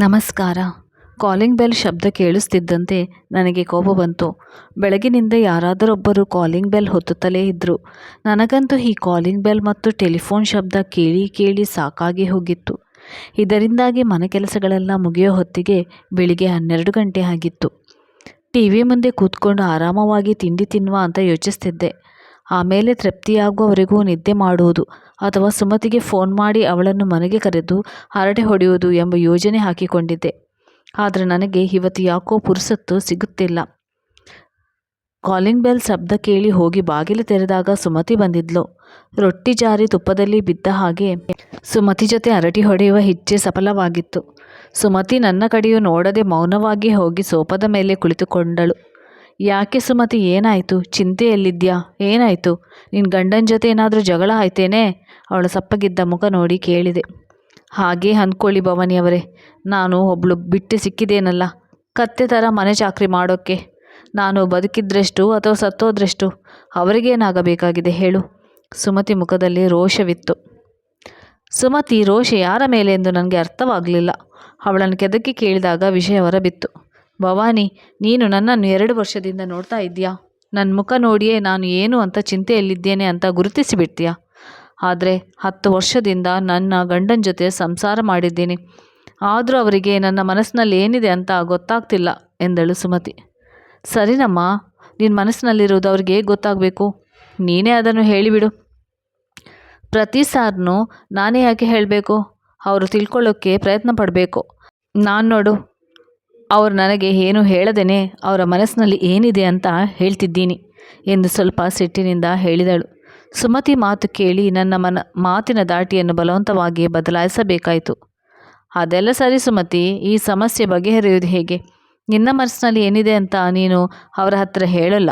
ನಮಸ್ಕಾರ. Calling bell ಶಬ್ದ ಕೇಳಿಸ್ತಿದ್ದಂತೆ ನನಗೆ ಕೋಪ ಬಂತು. ಬೆಳಗಿನಿಂದ ಯಾರಾದರೊಬ್ಬರು ಕಾಲಿಂಗ್ ಬೆಲ್ ಹೊತ್ತುತ್ತಲೇ ಇದ್ದರು ನನಗಂತೂ ಈ ಕಾಲಿಂಗ್ ಬೆಲ್ ಮತ್ತು ಟೆಲಿಫೋನ್ ಶಬ್ದ ಕೇಳಿ ಕೇಳಿ ಸಾಕಾಗಿ ಹೋಗಿತ್ತು. ಇದರಿಂದಾಗಿ ಮನೆ ಕೆಲಸಗಳೆಲ್ಲ ಮುಗಿಯೋ ಹೊತ್ತಿಗೆ ಬೆಳಿಗ್ಗೆ ಹನ್ನೆರಡು ಗಂಟೆ ಆಗಿತ್ತು. ಟಿ ವಿ ಮುಂದೆ ಕೂತ್ಕೊಂಡು ಆರಾಮವಾಗಿ ತಿಂಡಿ ತಿನ್ನುವ ಅಂತ ಯೋಚಿಸ್ತಿದ್ದೆ. ಆಮೇಲೆ ತೃಪ್ತಿಯಾಗುವವರೆಗೂ ನಿದ್ದೆ ಮಾಡುವುದು ಅಥವಾ ಸುಮತಿಗೆ ಫೋನ್ ಮಾಡಿ ಅವಳನ್ನು ಮನೆಗೆ ಕರೆದು ಹರಟೆ ಹೊಡೆಯುವುದು ಎಂಬ ಯೋಜನೆ ಹಾಕಿಕೊಂಡಿದ್ದೆ. ಆದರೆ ನನಗೆ ಇವತ್ತು ಯಾಕೋ ಪುರುಸತ್ತು ಸಿಗುತ್ತಿಲ್ಲ. ಕಾಲಿಂಗ್ ಬೆಲ್ ಶಬ್ದ ಕೇಳಿ ಹೋಗಿ ಬಾಗಿಲು ತೆರೆದಾಗ ಸುಮತಿ ಬಂದಿದ್ಲು. ರೊಟ್ಟಿ ಜಾರಿ ತುಪ್ಪದಲ್ಲಿ ಬಿದ್ದ ಹಾಗೆ ಸುಮತಿ ಜೊತೆ ಅರಟಿ ಹೊಡೆಯುವ ಹೆಜ್ಜೆ ಸಫಲವಾಗಿತ್ತು. ಸುಮತಿ ನನ್ನ ಕಡೆಯೂ ನೋಡದೆ ಮೌನವಾಗಿ ಹೋಗಿ ಸೋಪದ ಮೇಲೆ ಕುಳಿತುಕೊಂಡಳು. ಯಾಕೆ ಸುಮತಿ, ಏನಾಯಿತು? ಚಿಂತೆಯಲ್ಲಿದ್ಯಾ ಏನಾಯಿತು? ನಿನ್ನ ಗಂಡನ ಜೊತೆ ಏನಾದರೂ ಜಗಳ ಆಯ್ತೇನೆ? ಅವಳ ಸಪ್ಪಗಿದ್ದ ಮುಖ ನೋಡಿ ಕೇಳಿದೆ. ಹಾಗೇ ಅಂದ್ಕೊಳ್ಳಿ ಭವಾನಿಯವರೇ, ನಾನು ಒಬ್ಳು ಬಿಟ್ಟು ಸಿಕ್ಕಿದೇನಲ್ಲ ಕತ್ತೆ ಥರ ಮನೆ ಚಾಕ್ರಿ ಮಾಡೋಕ್ಕೆ ನಾನು ಬದುಕಿದ್ರೆಷ್ಟು ಅಥವಾ ಸತ್ತೋದ್ರೆಷ್ಟು? ಅವರಿಗೇನಾಗಬೇಕಾಗಿದೆ ಹೇಳು. ಸುಮತಿ ಮುಖದಲ್ಲಿ ರೋಷವಿತ್ತು. ಸುಮತಿ, ರೋಷ ಯಾರ ಮೇಲೆ ಎಂದು ನನಗೆ ಅರ್ಥವಾಗಲಿಲ್ಲ. ಅವಳನ್ನು ಕೆದಕಿ ಕೇಳಿದಾಗ ವಿಷಯ ಹೊರಬಿತ್ತು ಭವಾನಿ, ನೀನು ನನ್ನನ್ನು ಎರಡು ವರ್ಷದಿಂದ ನೋಡ್ತಾ ಇದ್ದೀಯಾ? ನನ್ನ ಮುಖ ನೋಡಿಯೇ ನಾನು ಏನು ಅಂತ ಚಿಂತೆಯಲ್ಲಿದ್ದೇನೆ ಅಂತ ಗುರುತಿಸಿಬಿಡ್ತೀಯಾ? ಆದರೆ ಹತ್ತು ವರ್ಷದಿಂದ ನನ್ನ ಗಂಡನ ಜೊತೆ ಸಂಸಾರ ಮಾಡಿದ್ದೀನಿ. ಆದರೂ ಅವರಿಗೆ ನನ್ನ ಮನಸ್ಸಿನಲ್ಲಿ ಏನಿದೆ ಅಂತ ಗೊತ್ತಾಗ್ತಿಲ್ಲ, ಎಂದಳು ಸುಮತಿ. ಸರಿನಮ್ಮ ನಿನ್ನ ಮನಸ್ಸಿನಲ್ಲಿರೋದು ಅವ್ರಿಗೆ ಹೇಗೆ ಗೊತ್ತಾಗಬೇಕು. ನೀನೇ ಅದನ್ನು ಹೇಳಿಬಿಡು. ಪ್ರತಿ ಸಾರನೂ ನಾನೇ ಯಾಕೆ ಹೇಳಬೇಕು? ಅವರು ತಿಳ್ಕೊಳ್ಳೋಕ್ಕೆ ಪ್ರಯತ್ನ ಪಡಬೇಕು. ನಾನು ನೋಡು ಅವರು ನನಗೆ ಏನು ಹೇಳದೇನೆ, ಅವರ ಮನಸ್ಸಿನಲ್ಲಿ ಏನಿದೆ ಅಂತ ಹೇಳ್ತಿದ್ದೀನಿ ಎಂದು ಸ್ವಲ್ಪ ಸಿಟ್ಟಿನಿಂದ ಹೇಳಿದಳು. ಸುಮತಿ ಮಾತು ಕೇಳಿ ನನ್ನ ಮನ, ಮಾತಿನ ದಾಟಿಯನ್ನು ಬಲವಂತವಾಗಿ ಬದಲಾಯಿಸಬೇಕಾಯಿತು. ಅದೆಲ್ಲ ಸರಿ ಸುಮತಿ, ಈ ಸಮಸ್ಯೆ ಬಗೆಹರಿಯುವುದು ಹೇಗೆ? ನಿನ್ನ ಮನಸ್ಸಿನಲ್ಲಿ ಏನಿದೆ ಅಂತ ನೀನು ಅವರ ಹತ್ರ ಹೇಳಲ್ಲ.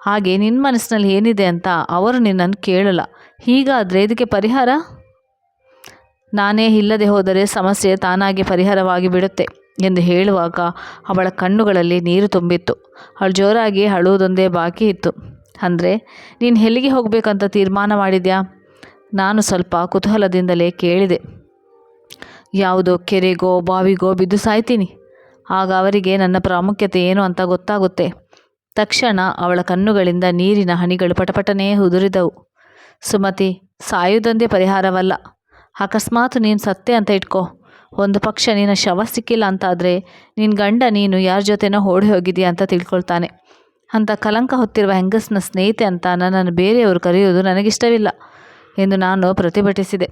ಹಾಗೆ ನಿನ್ನ ಮನಸ್ಸಿನಲ್ಲಿ ಏನಿದೆ ಅಂತ ಅವರು ನಿನ್ನನ್ನು ಕೇಳಲ್ಲ. ಹೀಗಾದರೆ ಇದಕ್ಕೆ ಪರಿಹಾರ? ನಾನೇ ಇಲ್ಲದೆ ಹೋದರೆ ಸಮಸ್ಯೆ ತಾನಾಗಿ ಪರಿಹಾರವಾಗಿ ಬಿಡುತ್ತೆ. ಎಂದು ಹೇಳುವಾಗ ಅವಳ ಕಣ್ಣುಗಳಲ್ಲಿ ನೀರು ತುಂಬಿತ್ತು. ಅವಳು ಜೋರಾಗಿ ಅಳುವುದೊಂದೇ ಬಾಕಿ ಇತ್ತು. ಅಂದರೆ, ನೀನು ಎಲ್ಲಿಗೆ ಹೋಗಬೇಕಂತ ತೀರ್ಮಾನ ಮಾಡಿದ್ಯಾ? ನಾನು ಸ್ವಲ್ಪ ಕುತೂಹಲದಿಂದಲೇ ಕೇಳಿದೆ. ಯಾವುದೋ ಕೆರೆಗೋ, ಬಾವಿಗೋ ಬಿದ್ದು ಸಾಯ್ತೀನಿ. ಆಗ ಅವರಿಗೆ ನನ್ನ ಪ್ರಾಮುಖ್ಯತೆ ಏನು ಅಂತ ಗೊತ್ತಾಗುತ್ತೆ. ತಕ್ಷಣ ಅವಳ ಕಣ್ಣುಗಳಿಂದ ನೀರಿನ ಹನಿಗಳು ಪಟಪಟನೇ ಉದುರಿದವು. ಸುಮತಿ, ಸಾಯುವುದೊಂದೇ ಪರಿಹಾರವಲ್ಲ. ಅಕಸ್ಮಾತ್ ನೀನು ಸತ್ತೆ ಅಂತ ಇಟ್ಕೋ. ಒಂದು ಪಕ್ಷ ನಿನ್ನ ಶವ ಸಿಕ್ಕಿಲ್ಲ ಅಂತಾದರೆ ನಿನ್ನ ಗಂಡ ನೀನು ಯಾರ ಜೊತೆನೋ ಓಡಿ ಹೋಗಿದ್ದೀಯ ಅಂತ ತಿಳ್ಕೊಳ್ತಾನೆ. ಅಂತ ಕಲಂಕ ಹೊತ್ತಿರುವ ಹೆಂಗಸ್ನ ಸ್ನೇಹಿತೆ ಅಂತ ನನ್ನನ್ನು ಬೇರೆಯವರು ಕರೆಯುವುದು ನನಗಿಷ್ಟವಿಲ್ಲ ಎಂದು ನಾನು ಪ್ರತಿಭಟಿಸಿದೆ.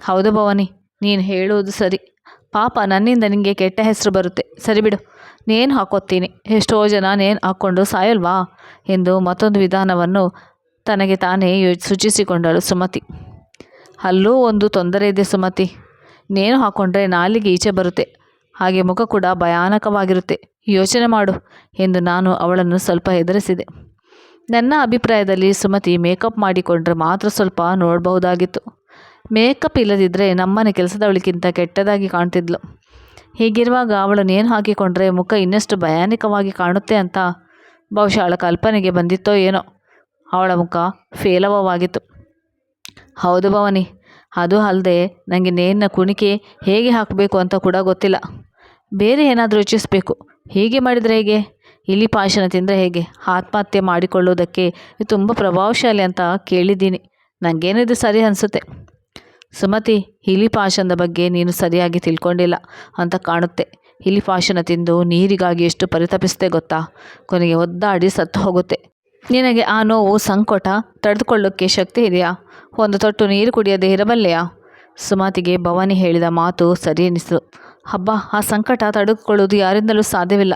ಹೌದು ಭವಾನಿ, ನೀನು ಹೇಳುವುದು ಸರಿ. ಪಾಪ ನನ್ನಿಂದ ನಿನಗೆ ಕೆಟ್ಟ ಹೆಸರು ಬರುತ್ತೆ. ಸರಿ ಬಿಡು, ನೇನು ಹಾಕೋತೀನಿ ಎಷ್ಟೋ ಜನ ನೇನು ಹಾಕ್ಕೊಂಡು ಸಾಯಲ್ವಾ ಎಂದು ಮತ್ತೊಂದು ವಿಧಾನವನ್ನು ತನಗೆ ತಾನೇ ಸೂಚಿಸಿಕೊಂಡಳು ಸುಮತಿ. ಅಲ್ಲೂ ಒಂದು ತೊಂದರೆ ಇದೆ ಸುಮತಿ. ನೇಣು ಹಾಕೊಂಡ್ರೆ ನಾಲಿಗೆ ಈಚೆ ಬರುತ್ತೆ. ಹಾಗೆ ಮುಖ ಕೂಡ ಭಯಾನಕವಾಗಿರುತ್ತೆ. ಯೋಚನೆ ಮಾಡು ಎಂದು ನಾನು ಅವಳನ್ನು ಸ್ವಲ್ಪ ಹೆದರಿಸಿದೆ. ನನ್ನ ಅಭಿಪ್ರಾಯದಲ್ಲಿ ಸುಮತಿ ಮೇಕಪ್ ಮಾಡಿಕೊಂಡ್ರೆ ಮಾತ್ರ ಸ್ವಲ್ಪ ನೋಡಬಹುದಾಗಿತ್ತು. ಮೇಕಪ್ ಇಲ್ಲದಿದ್ದರೆ ನಮ್ಮನೆ ಕೆಲಸದವಳಿಗಿಂತ ಕೆಟ್ಟದಾಗಿ ಕಾಣ್ತಿದ್ಲು. ಹೀಗಿರುವಾಗ ಅವಳು ನೇಣು ಹಾಕಿಕೊಂಡ್ರೆ ಮುಖ ಇನ್ನಷ್ಟು ಭಯಾನಕವಾಗಿ ಕಾಣುತ್ತೆ ಅಂತ ಬಹುಶಃ ಅವಳ ಕಲ್ಪನೆಗೆ ಬಂದಿತ್ತೋ ಏನೋ. ಅವಳ ಮುಖ ಫೇಲವವಾಗಿತ್ತು. ಹೌದು ಭವಾನಿ ಅದು ಅಲ್ಲದೆ ನನಗೆ ನೇರಿನ ಕುಣಿಕೆ ಹೇಗೆ ಹಾಕಬೇಕು ಅಂತ ಕೂಡ ಗೊತ್ತಿಲ್ಲ. ಬೇರೆ ಏನಾದರೂ ಯೋಚಿಸಬೇಕು. ಹೀಗೆ ಮಾಡಿದರೆ ಹೇಗೆ? ಇಲಿ ಪಾಶನ ತಿಂದರೆ ಹೇಗೆ? ಆತ್ಮಹತ್ಯೆ ಮಾಡಿಕೊಳ್ಳೋದಕ್ಕೆ ಇದು ತುಂಬ ಪ್ರಭಾವಶಾಲಿ ಅಂತ ಕೇಳಿದ್ದೀನಿ. ನನಗೇನಿದು ಸರಿ ಅನಿಸುತ್ತೆ. ಸುಮತಿ ಇಲಿ ಪಾಶನದ ಬಗ್ಗೆ ನೀನು ಸರಿಯಾಗಿ ತಿಳ್ಕೊಂಡಿಲ್ಲ ಅಂತ ಕಾಣುತ್ತೆ. ಇಲಿ ಪಾಶನ ತಿಂದು ನೀರಿಗಾಗಿ ಎಷ್ಟು ಪರಿತಪಿಸುತ್ತೆ ಗೊತ್ತಾ? ಕೊನೆಗೆ ಒದ್ದಾಡಿ ಸತ್ತು ಹೋಗುತ್ತೆ. ನಿನಗೆ ಆ ನೋವು ಸಂಕಟ ತಡೆದುಕೊಳ್ಳೋಕ್ಕೆ ಶಕ್ತಿ ಇದೆಯಾ? ಒಂದು ತೊಟ್ಟು ನೀರು ಕುಡಿಯದೆ ಇರಬಲ್ಲೆಯಾ? ಸುಮತಿಗೆ ಭವಾನಿ ಹೇಳಿದ ಮಾತು ಸರಿ ಎನಿಸಿತು. ಹಬ್ಬ ಆ ಸಂಕಟ ತಡೆದುಕೊಳ್ಳುವುದು ಯಾರಿಂದಲೂ ಸಾಧ್ಯವಿಲ್ಲ.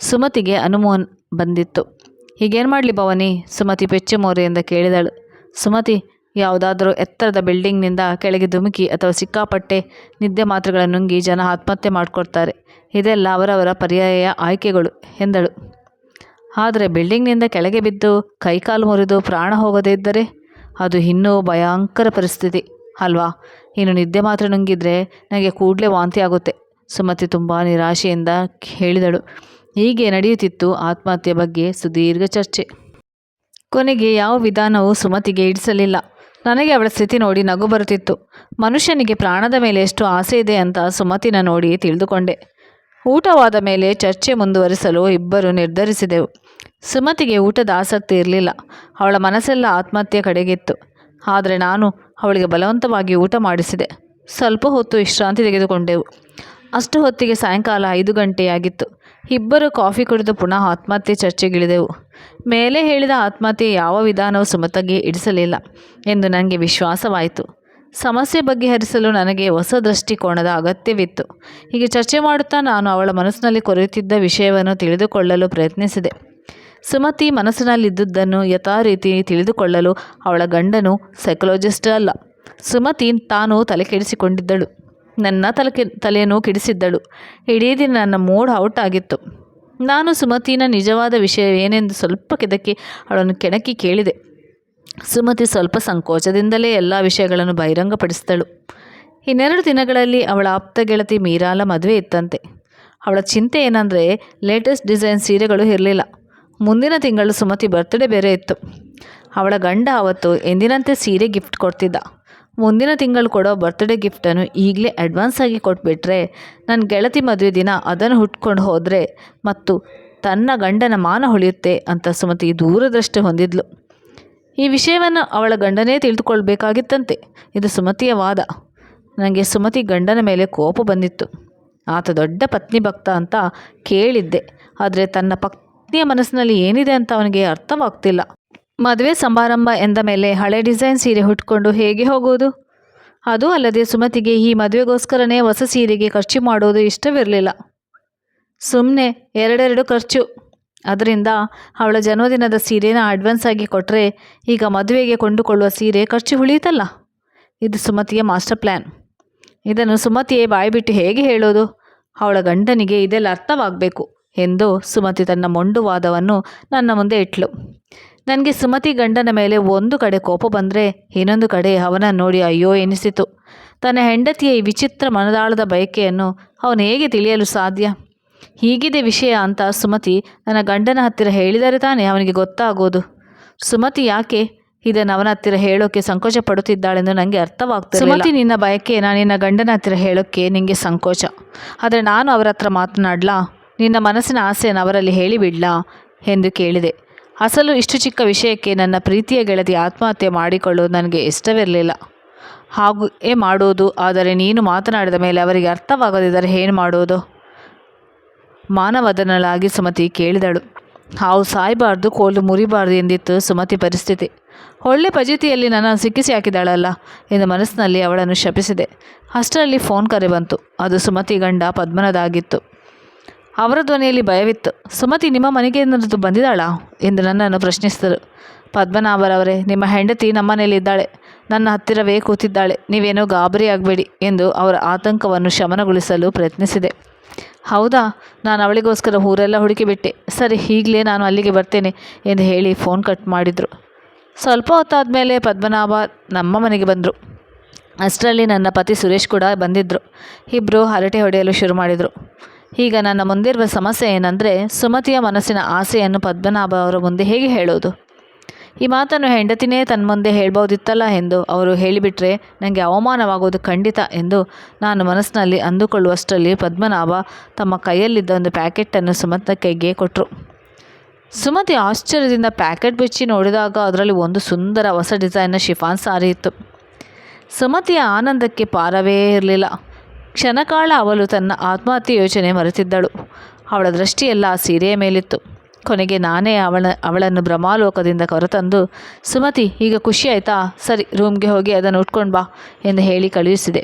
ಸುಮತಿಗೆ ಅನುಮೋನ್ ಬಂದಿತ್ತು. ಈಗೇನು ಮಾಡಲಿ ಭವಾನಿ? ಸುಮತಿ ಪೆಚ್ಚು ಮೋರೆಯಿಂದ ಕೇಳಿದಳು. ಸುಮತಿ, ಯಾವುದಾದರೂ ಎತ್ತರದ ಬಿಲ್ಡಿಂಗ್ನಿಂದ ಕೆಳಗೆ ಧುಮುಕಿ ಅಥವಾ ಸಿಕ್ಕಾಪಟ್ಟೆ ನಿದ್ದೆ ಮಾತ್ರೆಗಳನ್ನು ನುಂಗಿ ಜನ ಆತ್ಮಹತ್ಯೆ ಮಾಡಿಕೊಡ್ತಾರೆ. ಇದೆಲ್ಲ ಅವರವರ ಪರ್ಯಾಯ ಆಯ್ಕೆಗಳು ಎಂದಳು. ಆದರೆ ಬಿಲ್ಡಿಂಗ್ನಿಂದ ಕೆಳಗೆ ಬಿದ್ದು ಕೈಕಾಲು ಮುರಿದು ಪ್ರಾಣ ಹೋಗದೇ ಇದ್ದರೆ ಅದು ಇನ್ನೂ ಭಯಂಕರ ಪರಿಸ್ಥಿತಿ, ಅಲ್ವಾ? ಇನ್ನು ನಿದ್ದೆ ಮಾತ್ರ ನುಂಗಿದ್ರೆ ನನಗೆ ಕೂಡಲೇ ವಾಂತಿ ಆಗುತ್ತೆ. ಸುಮತಿ ತುಂಬ ನಿರಾಶೆಯಿಂದ ಹೇಳಿದಳು. ಹೀಗೆ ನಡೆಯುತ್ತಿತ್ತು ಆತ್ಮಹತ್ಯೆ ಬಗ್ಗೆ ಸುದೀರ್ಘ ಚರ್ಚೆ. ಕೊನೆಗೆ ಯಾವ ವಿಧಾನವೂ ಸುಮತಿಗೆ ಇಡಿಸಲಿಲ್ಲ. ನನಗೆ ಅವಳ ಸ್ಥಿತಿ ನೋಡಿ ನಗು ಬರುತ್ತಿತ್ತು. ಮನುಷ್ಯನಿಗೆ ಪ್ರಾಣದ ಮೇಲೆ ಎಷ್ಟು ಆಸೆ ಇದೆ ಅಂತ ಸುಮತಿನ ನೋಡಿ ತಿಳಿದುಕೊಂಡೆ. ಊಟವಾದ ಮೇಲೆ ಚರ್ಚೆ ಮುಂದುವರಿಸಲು ಇಬ್ಬರು ನಿರ್ಧರಿಸಿದೆವು. ಸುಮತಿಗೆ ಊಟದ ಆಸಕ್ತಿ ಇರಲಿಲ್ಲ. ಅವಳ ಮನಸ್ಸೆಲ್ಲ ಆತ್ಮಹತ್ಯೆ ಕಡೆಗಿತ್ತು. ಆದರೆ ನಾನು ಅವಳಿಗೆ ಬಲವಂತವಾಗಿ ಊಟ ಮಾಡಿಸಿದೆ. ಸ್ವಲ್ಪ ಹೊತ್ತು ವಿಶ್ರಾಂತಿ ತೆಗೆದುಕೊಂಡೆವು. ಅಷ್ಟು ಹೊತ್ತಿಗೆ ಸಾಯಂಕಾಲ ಐದು ಗಂಟೆಯಾಗಿತ್ತು. ಇಬ್ಬರು ಕಾಫಿ ಕುಡಿದು ಪುನಃ ಆತ್ಮಹತ್ಯೆ ಚರ್ಚೆಗಿಳಿದೆವು. ಮೇಲೆ ಹೇಳಿದ ಆತ್ಮಹತ್ಯೆ ಯಾವ ವಿಧಾನವೂ ಸುಮತಗೆ ಇಡಿಸಲಿಲ್ಲ ಎಂದು ನನಗೆ ವಿಶ್ವಾಸವಾಯಿತು. ಸಮಸ್ಯೆ ಬಗೆಹರಿಸಲು ನನಗೆ ಹೊಸ ದೃಷ್ಟಿಕೋನದ ಅಗತ್ಯವಿತ್ತು. ಹೀಗೆ ಚರ್ಚೆ ಮಾಡುತ್ತಾ ನಾನು ಅವಳ ಮನಸ್ಸಿನಲ್ಲಿ ಕೊರೆಯುತ್ತಿದ್ದ ವಿಷಯವನ್ನು ತಿಳಿದುಕೊಳ್ಳಲು ಪ್ರಯತ್ನಿಸಿದೆ. ಸುಮತಿ ಮನಸ್ಸಿನಲ್ಲಿದ್ದುದನ್ನು ಯಥಾರೀತಿ ತಿಳಿದುಕೊಳ್ಳಲು ಅವಳ ಗಂಡನು ಸೈಕಲಾಜಿಸ್ಟ್ ಅಲ್ಲ. ಸುಮತಿ ತಾನು ತಲೆ ಕೆಡಿಸಿಕೊಂಡಿದ್ದಳು. ನನ್ನ ತಲೆ ತಲೆಯನ್ನು ಕೆಡಿಸಿದ್ದಳು. ಇಡೀ ದಿನ ನನ್ನ ಮೂಡ್ ಔಟ್ ಆಗಿತ್ತು. ನಾನು ಸುಮತಿನ ನಿಜವಾದ ವಿಷಯ ಏನೆಂದು ಸ್ವಲ್ಪ ಕೆದಕಿ ಅವಳನ್ನು ಕೆಣಕಿ ಕೇಳಿದೆ. ಸುಮತಿ ಸ್ವಲ್ಪ ಸಂಕೋಚದಿಂದಲೇ ಎಲ್ಲ ವಿಷಯಗಳನ್ನು ಬಹಿರಂಗಪಡಿಸಿದಳು. ಇನ್ನೆರಡು ದಿನಗಳಲ್ಲಿ ಅವಳ ಆಪ್ತ ಗೆಳತಿ ಮೀರಾಲ ಮದುವೆ ಇತ್ತಂತೆ. ಅವಳ ಚಿಂತೆ ಏನಂದರೆ ಲೇಟೆಸ್ಟ್ ಡಿಸೈನ್ ಸೀರೆಗಳು ಇರಲಿಲ್ಲ. ಮುಂದಿನ ತಿಂಗಳು ಸುಮತಿ ಬರ್ತ್ಡೇ ಬೇರೆ ಇತ್ತು. ಅವಳ ಗಂಡ ಅವತ್ತು ಎಂದಿನಂತೆ ಸೀರೆ ಗಿಫ್ಟ್ ಕೊಡ್ತಿದ್ದ. ಮುಂದಿನ ತಿಂಗಳು ಕೊಡೋ ಬರ್ತ್ಡೇ ಗಿಫ್ಟನ್ನು ಈಗಲೇ ಅಡ್ವಾನ್ಸ್ ಆಗಿ ಕೊಟ್ಬಿಟ್ರೆ ನನ್ನ ಗೆಳತಿ ಮದುವೆ ದಿನ ಅದನ್ನು ಹುಟ್ಕೊಂಡು ಹೋದರೆ ಮತ್ತು ತನ್ನ ಗಂಡನ ಮಾನ ಹೊಳೆಯುತ್ತೆ ಅಂತ ಸುಮತಿ ದೂರದೃಷ್ಟಿ ಹೊಂದಿದ್ಲು. ಈ ವಿಷಯವನ್ನು ಅವಳ ಗಂಡನೇ ತಿಳಿದುಕೊಳ್ಬೇಕಾಗಿತ್ತಂತೆ. ಇದು ಸುಮತಿಯ ವಾದ. ನನಗೆ ಸುಮತಿ ಗಂಡನ ಮೇಲೆ ಕೋಪ ಬಂದಿತ್ತು. ಆತ ದೊಡ್ಡ ಪತ್ನಿ ಭಕ್ತ ಅಂತ ಕೇಳಿದ್ದೆ. ಆದರೆ ತನ್ನ ಪತ್ನಿಯ ಮನಸ್ಸಿನಲ್ಲಿ ಏನಿದೆ ಅಂತ ಅವನಿಗೆ ಅರ್ಥವಾಗ್ತಿಲ್ಲ. ಮದುವೆ ಸಮಾರಂಭ ಎಂದ ಮೇಲೆ ಹಳೆ ಡಿಸೈನ್ ಸೀರೆ ಹುಟ್ಕೊಂಡು ಹೇಗೆ ಹೋಗೋದು ಅದು ಅಲ್ಲದೆ ಸುಮತಿಗೆ ಈ ಮದುವೆಗೋಸ್ಕರನೇ ಹೊಸ ಸೀರೆಗೆ ಖರ್ಚು ಮಾಡೋದು ಇಷ್ಟವಿರಲಿಲ್ಲ. ಸುಮ್ಮನೆ ಎರಡೆರಡು ಖರ್ಚು. ಅದರಿಂದ ಅವಳ ಜನ್ಮದಿನದ ಸೀರೆನ ಅಡ್ವಾನ್ಸ್ ಆಗಿ ಕೊಟ್ಟರೆ ಈಗ ಮದುವೆಗೆ ಕೊಂಡುಕೊಳ್ಳುವ ಸೀರೆ ಖರ್ಚು ಉಳಿಯುತ್ತಲ್ಲ? ಇದು ಸುಮತಿಯ ಮಾಸ್ಟರ್ ಪ್ಲ್ಯಾನ್ ಇದನ್ನು ಸುಮತಿಯೇ ಬಾಯ್ಬಿಟ್ಟು ಹೇಗೆ ಹೇಳೋದು? ಅವಳ ಗಂಡನಿಗೆ ಇದೆಲ್ಲ ಅರ್ಥವಾಗಬೇಕು ಎಂದು ಸುಮತಿ ತನ್ನ ಮೊಂಡು ವಾದವನ್ನು ನನ್ನ ಮುಂದೆ ಇಟ್ಲು. ನನಗೆ ಸುಮತಿ ಗಂಡನ ಮೇಲೆ ಒಂದು ಕಡೆ ಕೋಪ ಬಂದರೆ ಇನ್ನೊಂದು ಕಡೆ ಅವನ ನೋಡಿ ಅಯ್ಯೋ ಎನಿಸಿತು. ತನ್ನ ಹೆಂಡತಿಯ ಈ ವಿಚಿತ್ರ ಮನದಾಳದ ಬಯಕೆಯನ್ನು ಅವನು ಹೇಗೆ ತಿಳಿಯಲು ಸಾಧ್ಯ? ಹೀಗಿದೆ ವಿಷಯ ಅಂತ ಸುಮತಿ ನನ್ನ ಗಂಡನ ಹತ್ತಿರ ಹೇಳಿದರೆ ತಾನೇ ಅವನಿಗೆ ಗೊತ್ತಾಗೋದು. ಸುಮತಿ ಯಾಕೆ ಇದನ್ನು ಅವನ ಹತ್ತಿರ ಹೇಳೋಕೆ ಸಂಕೋಚ ಪಡುತ್ತಿದ್ದಾಳೆಂದು ನನಗೆ ಅರ್ಥವಾಗ್ತದೆ ಸುಮತಿ, ನಿನ್ನ ಬಯಕೆ, ನಾನು ನಿನ್ನ ಗಂಡನ ಹತ್ತಿರ ಹೇಳೋಕ್ಕೆ ನಿನಗೆ ಸಂಕೋಚ. ಆದರೆ ನಾನು ಅವರ ಹತ್ರ ಮಾತನಾಡಲಾ? ನಿನ್ನ ಮನಸ್ಸಿನ ಆಸೆಯನ್ನು ಅವರಲ್ಲಿ ಹೇಳಿಬಿಡ್ಲಾ? ಎಂದು ಕೇಳಿದೆ. ಅಸಲು ಇಷ್ಟು ಚಿಕ್ಕ ವಿಷಯಕ್ಕೆ ನನ್ನ ಪ್ರೀತಿಯ ಗೆಳತಿ ಆತ್ಮಹತ್ಯೆ ಮಾಡಿಕೊಳ್ಳೋದು ನನಗೆ ಇಷ್ಟವಿರಲಿಲ್ಲ. ಹಾಗೇ ಮಾಡೋದು ಆದರೆ ನೀನು ಮಾತನಾಡಿದ ಮೇಲೆ ಅವರಿಗೆ ಅರ್ಥವಾಗದಿದ್ದರೆ ಏನು ಮಾಡೋದು? ಮಾನವದನಲಾಗಿ ಸುಮತಿ ಕೇಳಿದಳು. ಹಾವು ಸಾಯಬಾರ್ದು, ಕೋಲು ಮುರಿಬಾರ್ದು ಎಂದಿತ್ತು ಸುಮತಿ ಪರಿಸ್ಥಿತಿ. ಒಳ್ಳೆ ಪಜಿತಿಯಲ್ಲಿ ನನ್ನ ಸಿಕ್ಕಿಸಿ ಹಾಕಿದಾಳಲ್ಲ ಎಂದು ಮನಸ್ಸಿನಲ್ಲಿ ಅವಳನ್ನು ಶಪಿಸಿದೆ. ಅಷ್ಟರಲ್ಲಿ ಫೋನ್ ಕರೆ ಬಂತು. ಅದು ಸುಮತಿ ಗಂಡ ಪದ್ಮನದಾಗಿತ್ತು. ಅವರ ಧ್ವನಿಯಲ್ಲಿ ಭಯವಿತ್ತು. ಸುಮತಿ, ನಿಮ್ಮ ಮನೆಗೆ ಬಂದಿದ್ದಾಳಾ? ಎಂದು ನನ್ನನ್ನು ಪ್ರಶ್ನಿಸಿದರು. ಪದ್ಮನಾಭರವರೇ, ನಿಮ್ಮ ಹೆಂಡತಿ ನಮ್ಮನೇಲಿದ್ದಾಳೆ ನನ್ನ ಹತ್ತಿರವೇ ಕೂತಿದ್ದಾಳೆ. ನೀವೇನೋ ಗಾಬರಿ ಆಗಬೇಡಿ ಎಂದು ಅವರ ಆತಂಕವನ್ನು ಶಮನಗೊಳಿಸಲು ಪ್ರಯತ್ನಿಸಿದೆ. ಹೌದಾ? ನಾನು ಅವಳಿಗೋಸ್ಕರ ಊರೆಲ್ಲ ಹುಡುಕಿಬಿಟ್ಟೆ ಸರಿ, ಈಗಲೇ ನಾನು ಅಲ್ಲಿಗೆ ಬರ್ತೇನೆ ಎಂದು ಹೇಳಿ ಫೋನ್ ಕಟ್ ಮಾಡಿದರು. ಸ್ವಲ್ಪ ಹೊತ್ತಾದ ಮೇಲೆ ಪದ್ಮನಾಭ ನಮ್ಮ ಮನೆಗೆ ಬಂದರು. ಅಷ್ಟರಲ್ಲಿ ನನ್ನ ಪತಿ ಸುರೇಶ್ ಕೂಡ ಬಂದಿದ್ದರು ಇಬ್ಬರು ಹರಟೆ ಹೊಡೆಯಲು ಶುರು ಮಾಡಿದರು. ಈಗ ನನ್ನ ಮುಂದಿರುವ ಸಮಸ್ಯೆ ಏನಂದರೆ ಸುಮತಿಯ ಮನಸ್ಸಿನ ಆಸೆಯನ್ನು ಪದ್ಮನಾಭ ಅವರ ಮುಂದೆ ಹೇಗೆ ಹೇಳೋದು? ಈ ಮಾತನ್ನು ಹೆಂಡತಿನೇ ತನ್ನ ಮುಂದೆ ಹೇಳ್ಬೋದಿತ್ತಲ್ಲ ಎಂದು ಅವರು ಹೇಳಿಬಿಟ್ರೆ ನನಗೆ ಅವಮಾನವಾಗುವುದು ಖಂಡಿತ ಎಂದು ನಾನು ಮನಸ್ಸಿನಲ್ಲಿ ಅಂದುಕೊಳ್ಳುವಷ್ಟರಲ್ಲಿ ಪದ್ಮನಾಭ ತಮ್ಮ ಕೈಯಲ್ಲಿದ್ದ ಒಂದು ಪ್ಯಾಕೆಟನ್ನು ಸುಮತ ಕೈಗೆ ಕೊಟ್ಟರು ಸುಮತಿ ಆಶ್ಚರ್ಯದಿಂದ ಪ್ಯಾಕೆಟ್ ಬಿಚ್ಚಿ ನೋಡಿದಾಗ ಅದರಲ್ಲಿ ಒಂದು ಸುಂದರ ಹೊಸ ಡಿಸೈನ್ನ ಶಿಫಾನ್ ಸಾರಿ ಇತ್ತು. ಸುಮತಿಯ ಆನಂದಕ್ಕೆ ಪಾರವೇ ಇರಲಿಲ್ಲ. ಕ್ಷಣಕಾಲ ಅವಳು ತನ್ನ ಆತ್ಮಹತ್ಯೆ ಯೋಚನೆ ಮರೆತಿದ್ದಳು. ಅವಳ ದೃಷ್ಟಿಯೆಲ್ಲ ಆ ಸೀರೆಯ ಮೇಲಿತ್ತು. ಕೊನೆಗೆ ನಾನೇ ಅವಳ, ಅವಳನ್ನು ಭ್ರಮಾಲೋಕದಿಂದ ಹೊರತಂದು ಸುಮತಿ, ಈಗ ಖುಷಿ ಆಯಿತಾ? ಸರಿ, ರೂಮ್ಗೆ ಹೋಗಿ ಅದನ್ನು ಉಟ್ಕೊಂಡು ಬಾ ಎಂದು ಹೇಳಿ ಕಳುಹಿಸಿದೆ.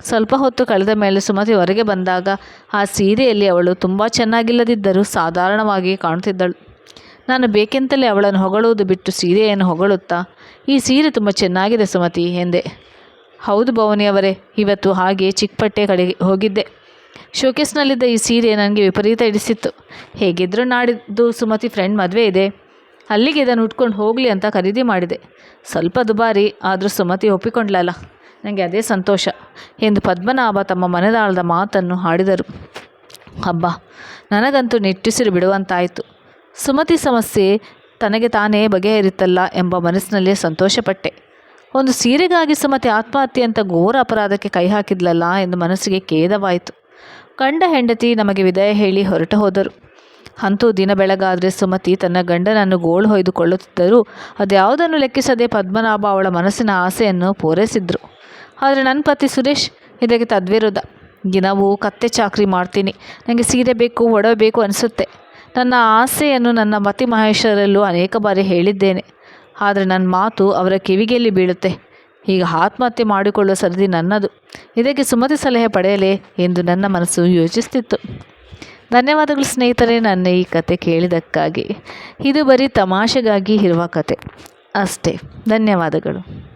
ಸ್ವಲ್ಪ ಹೊತ್ತು ಕಳೆದ ಮೇಲೆ ಸುಮತಿ ಹೊರಗೆ ಬಂದಾಗ ಆ ಸೀರೆಯಲ್ಲಿ ಅವಳು ತುಂಬ ಚೆನ್ನಾಗಿಲ್ಲದಿದ್ದರೂ ಸಾಧಾರಣವಾಗಿ ಕಾಣುತ್ತಿದ್ದಳು ನಾನು ಬೇಕೆಂತಲೇ ಅವಳನ್ನು ಹೊಗಳುವುದು ಬಿಟ್ಟು ಸೀರೆಯನ್ನು ಹೊಗಳುತ್ತಾ? ಈ ಸೀರೆ ತುಂಬ ಚೆನ್ನಾಗಿದೆ ಸುಮತಿ ಎಂದೆ. ಹೌದು ಭವನಿಯವರೇ, ಇವತ್ತು ಹಾಗೆ ಚಿಕ್ಕಪಟ್ಟೆ ಕಡೆಗೆ ಹೋಗಿದ್ದೆ. ಶೋಕೇಸ್ನಲ್ಲಿದ್ದ ಈ ಸೀರೆ ನನಗೆ ವಿಪರೀತ ಹಿಡಿಸಿತ್ತು. ಹೇಗಿದ್ದರೂ ನಾಡಿದ್ದು ಸುಮತಿ ಫ್ರೆಂಡ್ ಮದುವೆ ಇದೆ. ಅಲ್ಲಿಗೆ ಇದನ್ನು ಉಟ್ಕೊಂಡು ಹೋಗಲಿ ಅಂತ ಖರೀದಿ ಮಾಡಿದೆ. ಸ್ವಲ್ಪ ದುಬಾರಿ, ಆದರೂ ಸುಮತಿ ಒಪ್ಪಿಕೊಂಡ್ಲಲ್ಲ. ನನಗೆ ಅದೇ ಸಂತೋಷ. ಎಂದು ಪದ್ಮನಾಭ ತಮ್ಮ ಮನೆದಾಳದ ಮಾತನ್ನು ಹಾಡಿದರು. ಹಬ್ಬ ನನಗಂತೂ ನಿಟ್ಟುಸಿರು ಬಿಡುವಂತಾಯಿತು. ಸುಮತಿ ಸಮಸ್ಯೆ ತನಗೆ ತಾನೇ ಬಗೆಹರಿತಲ್ಲ ಎಂಬ ಮನಸ್ಸಿನಲ್ಲೇ ಸಂತೋಷಪಟ್ಟೆ. ಒಂದು ಸೀರೆಗಾಗಿ ಸುಮತಿ ಆತ್ಮಹತ್ಯೆ ಅಂತ ಘೋರ ಅಪರಾಧಕ್ಕೆ ಕೈ ಹಾಕಿದ್ಲಲ್ಲ ಎಂದು ಮನಸ್ಸಿಗೆ ಖೇದವಾಯಿತು. ಗಂಡ ಹೆಂಡತಿ ನಮಗೆ ವಿದಾಯ ಹೇಳಿ ಹೊರಟು ಹೋದರು. ಅಂತೂ ದಿನ ಬೆಳಗಾದರೆ ಸುಮತಿ ತನ್ನ ಗಂಡನನ್ನು ಗೋಳು ಹೊಯ್ದುಕೊಳ್ಳುತ್ತಿದ್ದರೂ ಅದ್ಯಾವುದನ್ನು ಲೆಕ್ಕಿಸದೆ ಪದ್ಮನಾಭ ಅವಳ ಮನಸ್ಸಿನ ಆಸೆಯನ್ನು ಪೂರೈಸಿದ್ರು. ಆದರೆ ನನ್ನ ಪತಿ ಸುರೇಶ್ ಇದಕ್ಕೆ ತದ್ವಿರುದ್ಧ. ದಿನವೂ ಕತ್ತೆ ಚಾಕ್ರಿ ಮಾಡ್ತೀನಿ. ನನಗೆ ಸೀರೆ ಬೇಕು, ಒಡವೆ ಬೇಕು ಅನಿಸುತ್ತೆ. ನನ್ನ ಆಸೆಯನ್ನು ನನ್ನ ಮತಿ ಮಹೇಶರಲ್ಲೂ ಅನೇಕ ಬಾರಿ ಹೇಳಿದ್ದೇನೆ. ಆದರೆ ನನ್ನ ಮಾತು ಅವರ ಕಿವಿಗೆಲ್ಲಿ ಬೀಳುತ್ತೆ. ಈಗ ಆತ್ಮಹತ್ಯೆ ಮಾಡಿಕೊಳ್ಳುವ ಸರದಿ ನನ್ನದು. ಇದಕ್ಕೆ ಸುಮತಿ ಸಲಹೆ ಪಡೆಯಲೇ ಎಂದು ನನ್ನ ಮನಸ್ಸು ಯೋಚಿಸ್ತಿತ್ತು. ಧನ್ಯವಾದಗಳು ಸ್ನೇಹಿತರೇ, ನನ್ನ ಈ ಕತೆ ಕೇಳಿದ್ದಕ್ಕಾಗಿ. ಇದು ಬರೀ ತಮಾಷೆಗಾಗಿ ಇರುವ ಕತೆ. ಅಷ್ಟೇ. ಧನ್ಯವಾದಗಳು.